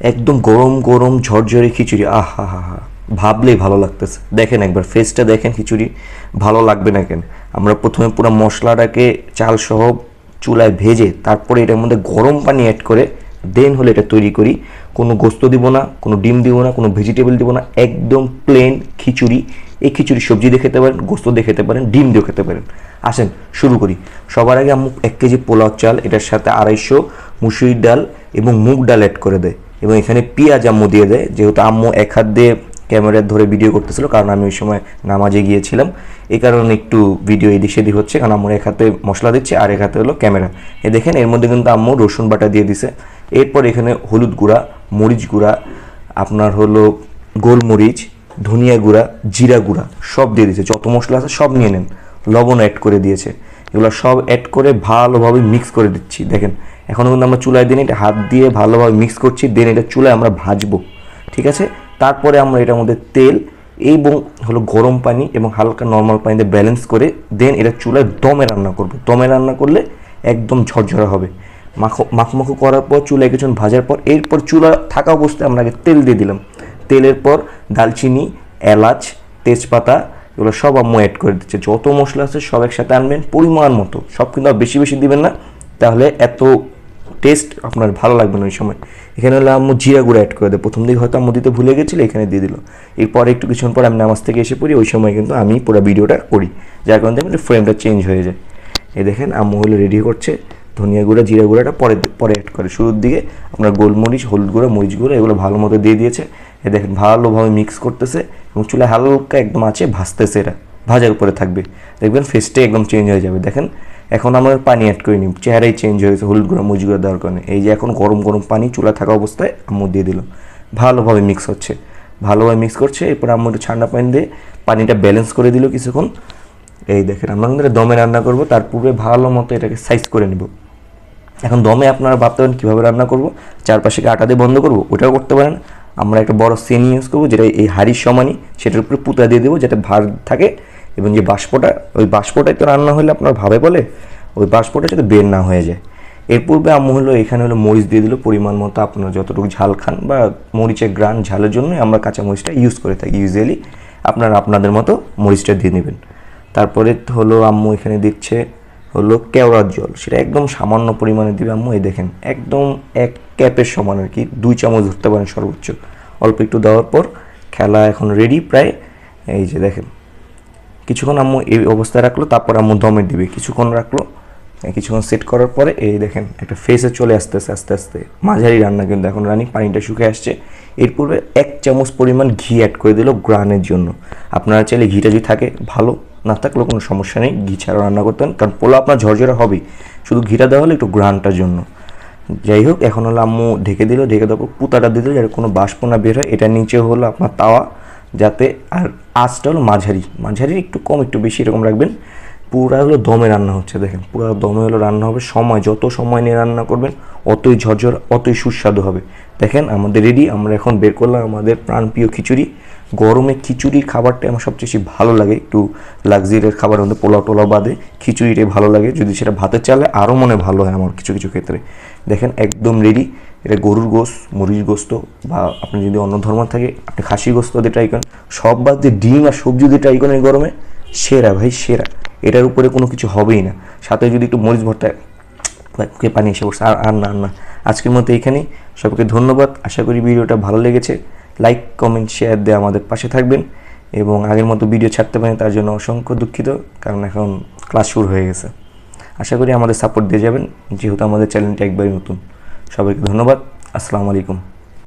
একদম গরম গরম, ঝরঝরে খিচুড়ি। আহ, হা হা ভাবলেই ভালো লাগতেছে। দেখেন একবার ফেসটা দেখেন খিচুড়ি। ভালো লাগবে না কেন? আমরা প্রথমে পুরো মশলাটাকে চাল সহ চুলায় ভেজে তারপরে এটার মধ্যে গরম পানি অ্যাড করে দেন হলে এটা তৈরি করি। কোনো গোস্ত দিব না, কোনো ডিম দিব না, কোনো ভেজিটেবল দিব না, একদম প্লেন খিচুড়ি। এই খিচুড়ি সবজি দিয়ে খেতে পারেন, গোস্ত দিয়ে খেতে পারেন, ডিম দিয়েও খেতে পারেন। আসেন, শুরু করি। সবার আগে আম্মু এক কেজি পোলাও চাল, এটার সাথে আড়াইশো মুসুরির ডাল এবং মুগ ডাল অ্যাড করে দেয়। এবং এখানে পেঁয়াজ আম্মু দিয়ে দেয়। যেহেতু আম্মু এক হাত দিয়ে ক্যামেরা ধরে ভিডিও করতেছিল, কারণ আমি ওই সময় নামাজে গিয়েছিলাম। এই কারণে একটু ভিডিও এদিক সেদিক হচ্ছে, কারণ আম্মুর এক হাতে মশলা দিচ্ছে আর এক হাতে হলো ক্যামেরা। এ দেখেন, এর মধ্যে কিন্তু আম্মু রসুন বাটা দিয়ে দিছে। এরপর এখানে হলুদ গুঁড়া, মরিচ গুঁড়া, আপনার হলো গোলমরিচ, ধনিয়া গুঁড়া, জিরা গুঁড়া সব দিয়ে দিয়েছে যত মশলা আছে সব নিয়ে নেন। লবণ অ্যাড করে দিয়েছে। এগুলো সব অ্যাড করে ভালোভাবে মিক্স করে দিচ্ছি। দেখেন, এখন কিন্তু আমরা চুলায় দিন এটা হাত দিয়ে ভালোভাবে মিক্স করছি দেন এটা চুলায় আমরা ভাজবো, ঠিক আছে? তারপরে আমরা এটার মধ্যে তেল এবং হলো গরম পানি এবং হালকা নর্মাল পানিতে ব্যালেন্স করে দেন এটা চুলায় দমে রান্না করব। দমে রান্না করলে একদম ঝরঝরা হবে। মাখো মাখো মাখো করার পর চুলায় কিছুক্ষণ ভাজার পর, এরপর চুলা থাকা অবস্থায় আমরা আগে তেল দিয়ে দিলাম। তেলের পর দালচিনি, এলাচ, তেজপাতা এগুলো সব আম্মু অ্যাড করে দিচ্ছে। যত মশলা আছে সব একসাথে আনবেন, পরিমাণ মতো। সব কিন্তু বেশি বেশি দিবেন না। তাহলে এত টেস্ট আপনার ভালো লাগবে না ওই সময়। এখানে হলো আম্মু জিরা গুঁড়ো অ্যাড করে দেয়। প্রথম দিকে হয়তো আম্মু দিতে ভুলে গেছিল, এখানে দিয়ে দিল। এরপর একটু কিছুক্ষণ পর আমি নামাজ থেকে এসে পড়ি, ওই সময় কিন্তু আমি পুরো ভিডিওটা করি। যার কারণে দেখবেন ফ্রেমটা চেঞ্জ হয়ে যায়। এই দেখেন, আম্মু হলো রেডি করছে। ধনিয়া গুঁড়া, জিরা গুঁড়াটা পরে পরে অ্যাড করে। শুরুর দিকে আপনার গোলমরিচ, হলুদ গুঁড়া, মরিচ গুঁড়া, এগুলো ভালো মতো দিয়ে দিয়েছে। এ দেখেন ভালোভাবে মিক্স করতেছে এবং চুলে হালকা একদম আছে ভাজতেছে এটা ভাজার উপরে থাকবে। দেখবেন ফেসটাই একদম চেঞ্জ হয়ে যাবে। দেখেন, এখন আমরা পানি অ্যাড করে নিই চেহারাই চেঞ্জ হয়েছে হলুদ গুঁড়া, মরিচ গুঁড়া দেওয়ার কারণে। এই যে এখন গরম গরম পানি চুলা থাকা অবস্থায় আম্মু দিয়ে দিল। ভালোভাবে মিক্স হচ্ছে। ভালোভাবে মিক্স করছে, এরপর আম্মু একটু ঠান্ডা পানি দিয়ে পানিটা ব্যালেন্স করে দিল কিছুক্ষণ। এই দেখেন, আমরা কিন্তু দমে রান্না করব। তার পূর্বে ভালো মতো এটাকে সাইজ করে নিব। এখন দমে আপনারা ভাবতে পারেন কীভাবে রান্না করব। চারপাশে আটা দিয়ে বন্ধ করব? ওটাও করতে পারেন। আমরা একটা বড় সেনি ইউজ করব, যেটা এই হাড়ির সমানই, সেটার উপরে পুতা দিয়ে দেবো, যাতে ভার থাকে, এবং যে বাষ্পটা, ওই বাষ্পটাই তো রান্না হলে আপনার ভাবে বলে, ওই বাষ্পটা যাতে বের না হয়ে যায়। এর পূর্বে আম্মু হলো, এখানে হলো মরিচ দিয়ে দিল, পরিমাণ মতো আপনার যতটুকু ঝাল খান বা মরিচের গ্রান ঝালের জন্যই আমরা কাঁচা মরিচটা ইউজ করে থাকি ইউজুয়ালি আপনারা আপনাদের মতো মরিচটা দিয়ে নেবেন। তারপরে হলো আম্মু এখানে দিচ্ছে হলো কেওড়ার জল। সেটা একদম সামান্য পরিমাণে দিবে আম্মু। এই দেখেন, একদম এক ক্যাপের সমান আর কি। দুই চামচ ধরতে পারেন সর্বোচ্চ। অল্প একটু দেওয়ার পর খেলা এখন রেডি প্রায়। এই যে দেখেন, কিছুক্ষণ আম্মু এই অবস্থায় রাখল, তারপর আম্মু দমে দিবে। কিছুক্ষণ রাখল কিছুক্ষণ সেট করার পরে এই দেখেন, একটা ফেসে চলে আসতেছে, আস্তে আস্তে। মাঝারি রান্না কিন্তু এখন রানি পানিটা শুকে আসছে। এর পূর্বে এক চামচ পরিমাণ ঘি অ্যাড করে দিল গ্রানের জন্য। আপনারা চাইলে ঘিটা যদি থাকে, ভালো। না থাকলেও কোনো সমস্যা নেই, ঘি ছাড়া রান্না করতেন। কারণ পোলা আপনার ঝরঝরা হবেই। শুধু ঘিটা দেওয়া হলে একটু গ্রানটার জন্য। যাই হোক, এখন হলো আম্মু ঢেকে দিল, ঢেকে দেওয়ার পর পুতাটা দিল যাতে কোনো বাষ্প না বের হয়। এটার নিচে হলো আপনার তাওয়া, যাতে আর আঁচটা হলো মাঝারি। মাঝারি একটু কম, একটু বেশি এরকম রাখবেন। পুরা হলো দমে রান্না হচ্ছে, দেখেন। পুরো দমে হলো রান্না হবে। সময়, যত সময় নিয়ে রান্না করবেন অতই ঝরঝর, অতই সুস্বাদু হবে। দেখেন, আমাদের রেডি, আমরা এখন বের করলাম আমাদের প্রাণপ্রিয় খিচুড়ি। গরমে খিচুড়ির খাবারটা আমার সবচেয়ে বেশি ভালো লাগে, একটু লাক্সারিয়ার খাবার মধ্যে পোলাও টোলাও বাদে খিচুড়িটাই ভালো লাগে। যদি সেটা ভাতের চালে আরও মনে ভালো হয় আমার কিছু কিছু ক্ষেত্রে। দেখেন, একদম রেডি। এটা গরুর গোস মুরগির গোস্ত, বা আপনি যদি অন্য ধর্ম থাকে, আপনি খাসি গোস্ত দিয়ে ট্রাই করেন। সব বাদ দিয়ে ডিম আর সবজি দিয়ে ট্রাই করেন এই গরমে, সেরা ভাই, সেরা। এটার উপরে কোনো কিছু হবেই না। সাথে যদি একটু মরিচ ভর্তা কে পানি এসে পড়ছে আর আর না আর না। আজকের মতো এখানেই। সবাইকে ধন্যবাদ। আশা করি ভিডিওটা ভালো লেগেছে। লাইক কমেন্ট শেয়ার দিয়ে আমাদের পাশে থাকবেন। এবং আগের মতো ভিডিও ছাড়তে পারেন, তার জন্য অসংখ্য দুঃখিত, কারণ এখন ক্লাস শুরু হয়ে গেছে। আশা করি আমাদের সাপোর্ট দিয়ে যাবেন, যেহেতু আমাদের চ্যানেলটা একবারই নতুন। সবাইকে ধন্যবাদ। আসসালামু আলাইকুম।